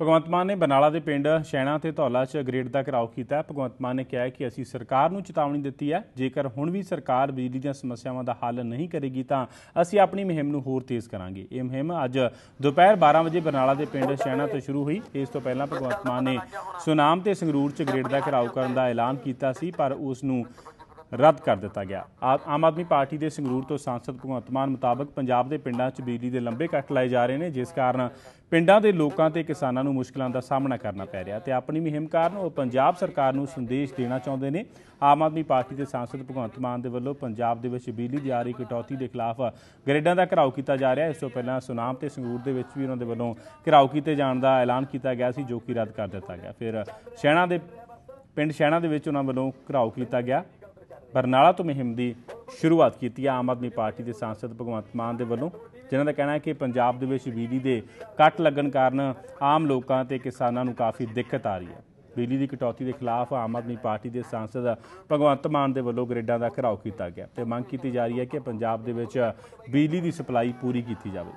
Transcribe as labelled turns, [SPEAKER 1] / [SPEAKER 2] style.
[SPEAKER 1] ਭਗਵੰਤ ਮਾਨ ਨੇ ਬਰਨਾਲਾ ਦੇ ਪਿੰਡ ਸ਼ੈਣਾ ਤੇ ਧੌਲਾ 'ਚ ਗ੍ਰੇਡ ਦਾ ਘਿਰਾਓ ਕੀਤਾ। ਹੈ ਭਗਵੰਤ ਮਾਨ ਨੇ ਕਿਹਾ ਕਿ ਅਸੀਂ ਸਰਕਾਰ ਨੂੰ ਚੇਤਾਵਨੀ ਦਿੱਤੀ ਹੈ। ਜੇਕਰ ਹੁਣ ਵੀ ਸਰਕਾਰ ਬਿਜਲੀ ਦੀਆਂ ਸਮੱਸਿਆਵਾਂ ਦਾ ਹੱਲ ਨਹੀਂ ਕਰੇਗੀ ਤਾਂ ਅਸੀਂ ਆਪਣੀ ਮੁਹਿੰਮ ਨੂੰ ਹੋਰ ਤੇਜ਼ ਕਰਾਂਗੇ। ਇਹ ਮੁਹਿੰਮ ਅੱਜ ਦੁਪਹਿਰ 12 ਵਜੇ ਬਰਨਾਲਾ ਦੇ ਪਿੰਡ ਸ਼ੈਣਾ ਤੋਂ ਸ਼ੁਰੂ ਹੋਈ। ਇਸ ਤੋਂ ਪਹਿਲਾਂ ਭਗਵੰਤ ਮਾਨ ਨੇ ਸੁਨਾਮ ਤੇ ਸੰਗਰੂਰ 'ਚ ਗ੍ਰੇਡ ਦਾ ਘਿਰਾਓ ਕਰਨ ਦਾ ਐਲਾਨ ਕੀਤਾ ਸੀ, ਪਰ ਉਸ ਨੂੰ ਰੱਦ ਕਰ ਦਿੱਤਾ ਗਿਆ। ਆਮ ਆਦਮੀ ਪਾਰਟੀ ਦੇ ਸੰਗਰੂਰ ਤੋਂ ਸਾਂਸਦ ਭਗਵੰਤ ਮਾਨ ਮੁਤਾਬਕ ਪੰਜਾਬ ਦੇ ਪਿੰਡਾਂ 'ਚ ਬਿਜਲੀ ਦੇ ਲੰਬੇ ਕੱਟ ਲਾਏ ਜਾ ਰਹੇ ਨੇ, ਜਿਸ ਕਾਰਨ ਪਿੰਡਾਂ ਦੇ ਲੋਕਾਂ ਤੇ ਕਿਸਾਨਾਂ ਨੂੰ ਮੁਸ਼ਕਲਾਂ ਦਾ ਸਾਹਮਣਾ ਕਰਨਾ ਪੈ ਰਿਹਾ ਤੇ ਆਪਣੀ ਮੁਹਿੰਮ ਕਾਰਨ ਉਹ ਪੰਜਾਬ ਸਰਕਾਰ ਨੂੰ ਸੰਦੇਸ਼ ਦੇਣਾ ਚਾਹੁੰਦੇ ਨੇ। ਆਮ ਆਦਮੀ ਪਾਰਟੀ ਦੇ ਸਾਂਸਦ ਭਗਵੰਤ ਮਾਨ ਦੇ ਵੱਲੋਂ ਪੰਜਾਬ ਦੇ ਵਿੱਚ ਬਿਜਲੀ ਦੀ ਆ ਰਹੀ ਕਟੌਤੀ ਦੇ ਖਿਲਾਫ ਗ੍ਰੇਡਾਂ ਦਾ ਘਿਰਾਓ ਕੀਤਾ ਜਾ ਰਿਹਾ। ਇਸ ਤੋਂ ਪਹਿਲਾਂ ਸੁਨਾਮ ਤੇ ਸੰਗਰੂਰ ਦੇ ਵਿੱਚ ਵੀ ਉਹਨਾਂ ਦੇ ਵੱਲੋਂ ਘਿਰਾਓ ਕੀਤੇ ਜਾਣ ਦਾ ਐਲਾਨ ਕੀਤਾ ਗਿਆ ਸੀ, ਜੋ ਕਿ ਰੱਦ ਕਰ ਦਿੱਤਾ ਗਿਆ। ਫਿਰ ਸ਼ੈਣਾ ਦੇ ਪਿੰਡ ਸ਼ੈਣਾ ਦੇ ਵਿੱਚ ਉਹਨਾਂ ਵੱਲੋਂ ਘਿਰਾਓ ਕੀਤਾ ਗਿਆ। ਬਰਨਾਲਾ ਤੋਂ ਮੁਹਿੰਮ ਦੀ ਸ਼ੁਰੂਆਤ ਕੀਤੀ ਹੈ ਆਮ ਆਦਮੀ ਪਾਰਟੀ ਦੇ ਸਾਂਸਦ ਭਗਵੰਤ ਮਾਨ ਦੇ ਵੱਲੋਂ, ਜਿਨ੍ਹਾਂ ਦਾ ਕਹਿਣਾ ਹੈ ਕਿ ਪੰਜਾਬ ਦੇ ਵਿੱਚ ਬਿਜਲੀ ਦੇ ਕੱਟ ਲੱਗਣ ਕਾਰਨ ਆਮ ਲੋਕਾਂ ਤੇ ਕਿਸਾਨਾਂ ਨੂੰ ਕਾਫੀ ਦਿੱਕਤ ਆ ਰਹੀ ਹੈ। ਬਿਜਲੀ ਦੀ ਕਟੌਤੀ ਦੇ ਖਿਲਾਫ ਆਮ ਆਦਮੀ ਪਾਰਟੀ ਦੇ ਸਾਂਸਦ ਭਗਵੰਤ ਮਾਨ ਦੇ ਵੱਲੋਂ ਗ੍ਰਿਡਾਂ ਦਾ ਘਿਰਾਓ ਕੀਤਾ ਗਿਆ ਤੇ ਮੰਗ ਕੀਤੀ ਜਾ ਰਹੀ ਹੈ ਕਿ ਪੰਜਾਬ ਦੇ ਵਿੱਚ ਬਿਜਲੀ ਦੀ ਸਪਲਾਈ ਪੂਰੀ ਕੀਤੀ ਜਾਵੇ।